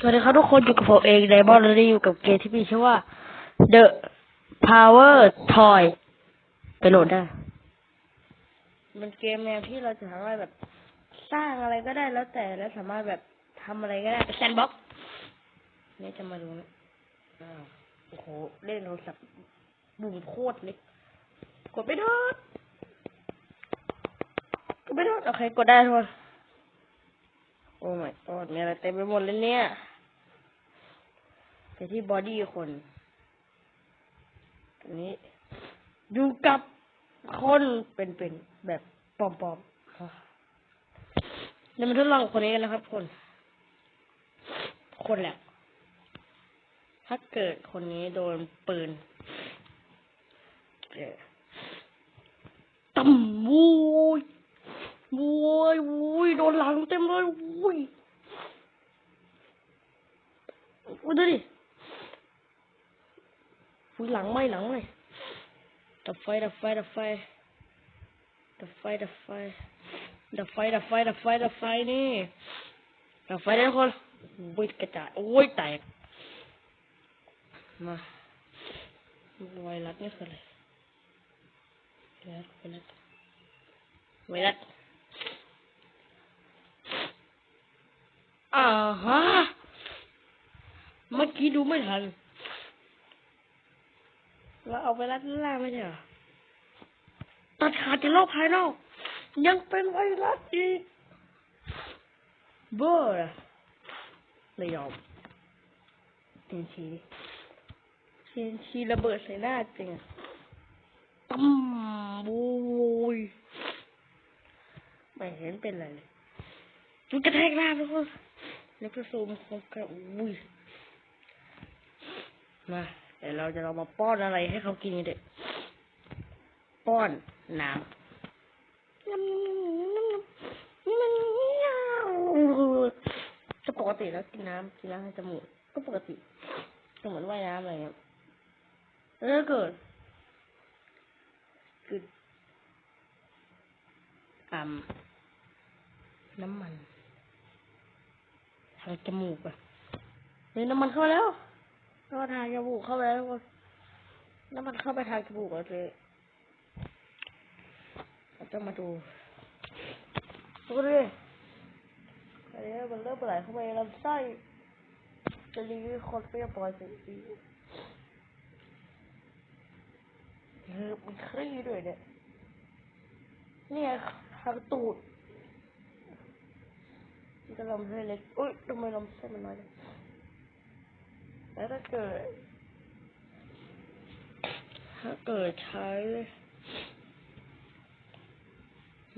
สวัสดีครับทุกคนอยู่กับผมเองไดมอนด์และอยู่กับเกมที่มีชื่อว่า The Power Toy ไปโหลดได้ มันเกมแนวที่เราจะสามารถแบบสร้างอะไรก็ได้แล้วแต่แล้วสามารถแบบทำอะไรก็ได้แซนบ็อกนี่จะมาดูนะอ้าวโอ้โห เล่นโทรศัพท์บุ่มโคตรเล็กกดไม่ได้กดไม่ได้โอเคกดได้ทุกคนโอ้ my god มีอะไรเต็มไปหมดเลยเนี่ย ไปที่บอดี้คนนนี้อยู่กับคนเป็นๆแบบปลอมๆเดี๋ยวมาทดลองคนนี้กันนะครับ คน คนแหละ ถ้าเกิดคนนี้โดนปืนเตั้มวูยโว้ยโว้ยโดนหลังเต็มเลยว้ยโอ้ยดูดิ หลังไหมหลังไหมดับไฟดับไฟดับไฟดับไฟดับไฟดับไฟดับไฟดับไฟดับไฟนี่ดับไฟได้ทุกคนโอ้ยกระจายโอ้ยแตกมาไวรัสนี่คืออะไรไวรัสไวรัสไวรัสอ่าฮะเมื่อกี้ดูไม่ทัน เราเอาไปรัดล่างไม่ใช่เหรอตัดขาดจากโลกภายนอก ยังเป็นไวรัสอีกเบอร์อะไม่ยอมเทียนชีเทียนชีระเบิดใส่หน้าจริงอะตั้มโอ้ยไม่เห็นเป็นไรเลยมันกระแทกหน้าทุกคนแล้วก็ซูมครบกันอุ้ยมา เดี๋ยวเราจะลองมาป้อนอะไรให้เขากินเด็กป้อนน้ำก็ปกติแล้วกินน้ำกินน้ำให้จมูกก็ปกติก็เหมือนว่ายน้ำอะไรเงี้ยแล้วเกิดคืออ่ำน้ำมันทางจมูกอะเฮ้ยน้ำมันเข้าไปแล้ว น้ำมันทางจมูกเข้าไปแล้วคนน้ำมันเข้าไปทางจมูกแล้วเลยเราจะมาดูดูดิอันนี้มันเริ่มไหลเข้าไปลำไส้จะรีวิวคนเปรี้ยวปล่อยสิ่งดีเออมันคลี่ด้วยเนี่ย เนี่ยทางตูดจะลำไส้เล็กอุ้ยทำไมลำไส้มันน้อยจัง แล้วถ้าเกิด ถ้าเกิดใช้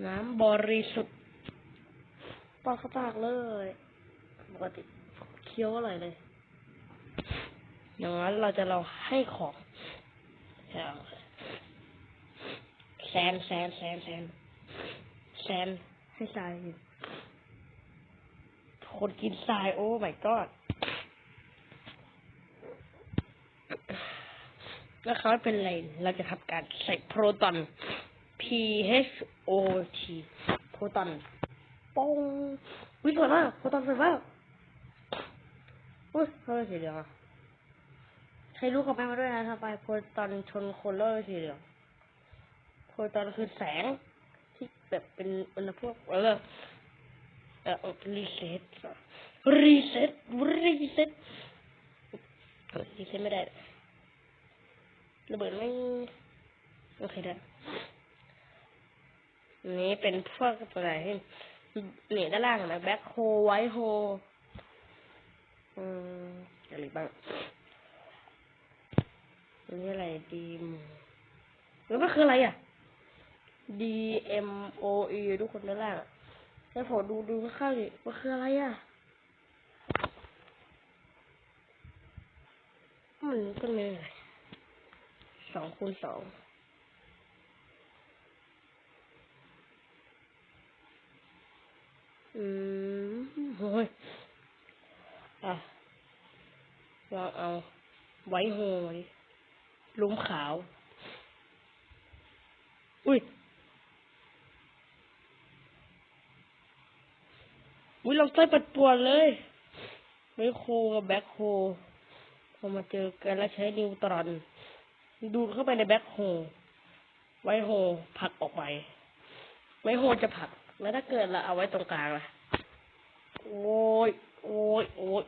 น้ำบริสุทธิ์ปอกเข้าปากเลยปกติเคี้ยวอร่อยเลย อย่างนั้นเราจะเราให้ของแซนแซนแซนแซนแซนให้ทรายกินคนกินทรายโอ้ my god แล้วเขาเป็นอะไร เราจะทำการใส่โปรตอน P H O T โปรตอนป้องวิสวยมากโปรตอนสวยมากอุ้ยเขาเป็นสีเหลืองอะใช้ลูกของแม่มาด้วยนะทำไมโปรตอนชนคนแล้วเป็นสีเหลืองโปรตอนคือแสงที่แบบเป็นอุณหภูมิเออเอ่อรีเซ็ตรีเซ็ตรีเซ็ตรีเซ็ตไม่ได้ ระเบิดไม่โอเคได้นี่เป็นพวกอะไรที่เนี่ยด้านล่างนะแบ็คโฮไวท์โฮอืมอะไรบ้างอันนี่อะไรดีมแล้วมันคืออะไรอะ D M O E ทุกคนด้านล่างอะแล้ผมดูดูข้างๆดิมันคืออะไรอะมันก็มีอะไร สองคูณสองอืมโอ้ยอะลองเอาไว้โฮมาดิลุมขาว อุ้ย อุ้ยลำไส้ปัดปวดเลยไมโครกับแบ็คโฮพอมาเจอกันแล้วใช้นิวตรอน ดูเข้าไปในแบ็คโฮไวโฮผลักออกไป ไวโฮจะผลัก แล้วถ้าเกิดเราเอาไว้ตรงกลางล่ะ โอ้ย โอ้ย โอ้ย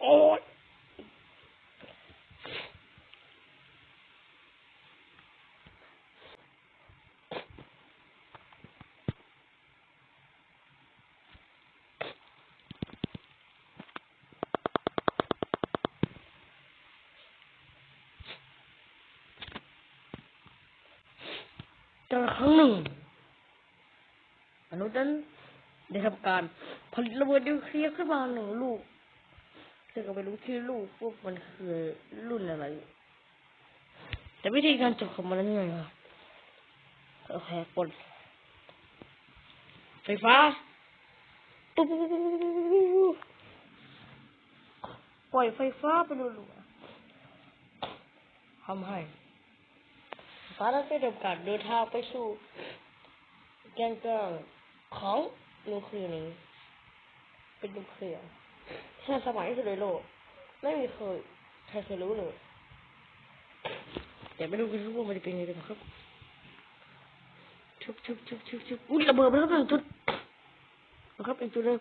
โอ้ย จนครั้งหนึ่งมนุษย์นั้นได้ทำการผลิตระเบิดนิวเคลียร์ขึ้นมาหนึ่งลูกซึ่งก็ไม่รู้ชื่อลูกพวกมันคือรุ่นอะไร แต่วิธีการจบของมันนั้นยังไงครับโอเคกดไฟฟ้าปุ๊บปล่อยไฟฟ้าไปรัวๆทำให้ ฟ้านั้ได้ทำการเดินทางไปสู่แกนกลางของนิวเคลียร์นี้ เป็นนิวเคลียร์ที่ทันสมัยที่สุดในโลก ไม่มีเคยใครเคยรู้เลยแต่ไม่รู้กันว่ามันจะเป็นยังไงกันครับชุบชุบชุบชุบชุบอุ้ยระเบิดไปแล้วหนึ่งจุดนะครับอีกจุดหนึ่ง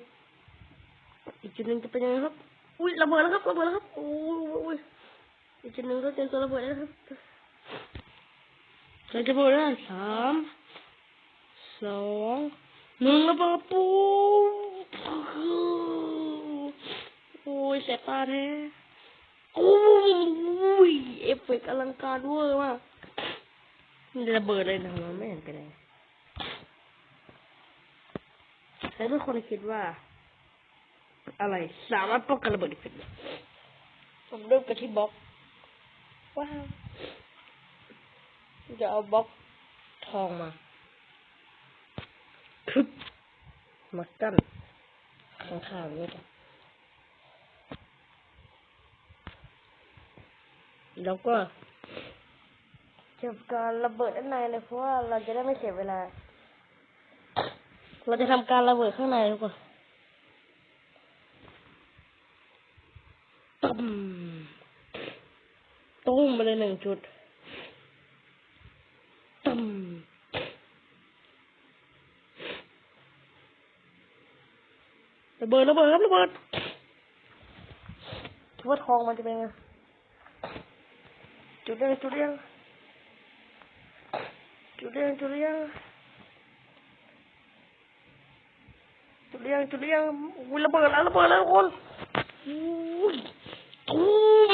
อีกจุดหนึ่งจะเป็นยังไงครับ อุ้ยระเบิดแล้วครับระเบิดแล้วครับโอ้ยอีกจุดหนึ่งก็เตรียมตัวระเบิดแล้วนะครับ เราจะพูดแล้วสามสองหนึ่งระเบิดปูโอ้ยแสบตาแท้โอ้ยเอฟเฟกต์อลังการเวอร์มากมันระเบิดเลยนะมันไม่เห็นเป็นไรแต่ทุกคนคิดว่า อะไรสามารถป้องกันระเบิดได้ไหมผมเริ่มกันที่บล็อกว้าว จะเอาบล็อกทองมาคึบมากั้นข้างข้างๆนี่จ้ะแล้วก็จะการระเบิดด้านในเลยเพราะว่าเราจะได้ไม่เสียเวลา เราจะทำการระเบิดข้างในทุกคนตุ้มตุ้มไปเลยหนึ่งจุด ตึม ระเบิดระเบิดครับระเบิดคิดว่าทองมันจะเป็นไงจุดเรียงจุดเรียงจุดเรียงจุดเรียงจุดเรียงจุดเรียงอุ้ยระเบิดแล้วระเบิดแล้วทุกคนอุ้ยทุ่ม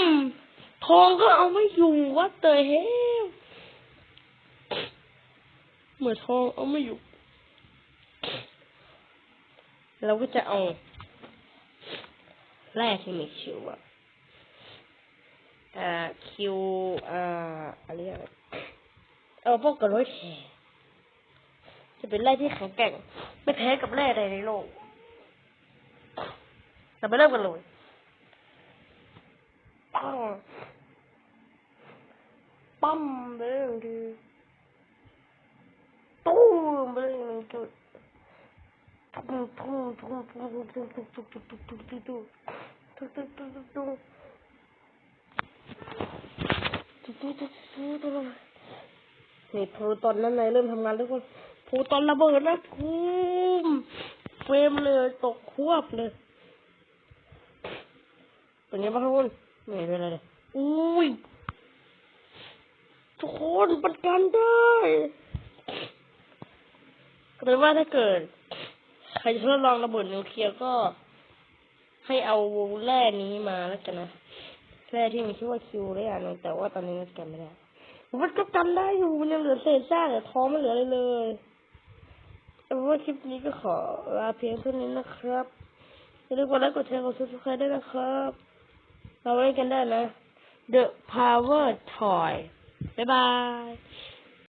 ทองก็เอาไม่อยู่วัดเตยเฮลเหมือนทองเอาไม่อยู่ เราก็จะเอาแร่ที่มีคิวอะอ่าคิวอ่าอะไรอะเอาพวกกระโดดแทจะเป็นแร่ที่แข็งแกร่ง ไม่แพ้กับแร่ใดในโลกเราไปเริ่มกันเลยปังปั๊มไปเรื่องดีตู้มไปเลยหนึ่งจุด นี่โปรตอนนั้นนายเริ่มทำงานแล้วก็โปรตอนระเบิดแล้วทุ่มเฟรมเลยตกควบเลยเป็นไงบ้างทุกคนไม่เป็นไรเลยอุ้ยทุกคนปัดกันได้ก็เป็นว่าถ้าเกิด ใครจะทดลองระเบิดนิวเคลียร์ก็ ให้เอาแร่นี้มาแล้วกันนะแร่ที่มีชื่อว่าคิวได้อ่านงแต่ว่าตอนนี้มันกันไม่ได้มันก็กันได้อยู่มันยังเหลือเศษซากแต่ท้องไม่เหลืออะไรเลยแต่ว่าคลิปนี้ก็ขอลาเพียงเท่านี้นะครับอย่าลืมกดไลค์กดแชร์กดซับสไครต์ด้วยนะครับ เราไว้กันได้นะ The Power Toy บ๊ายบาย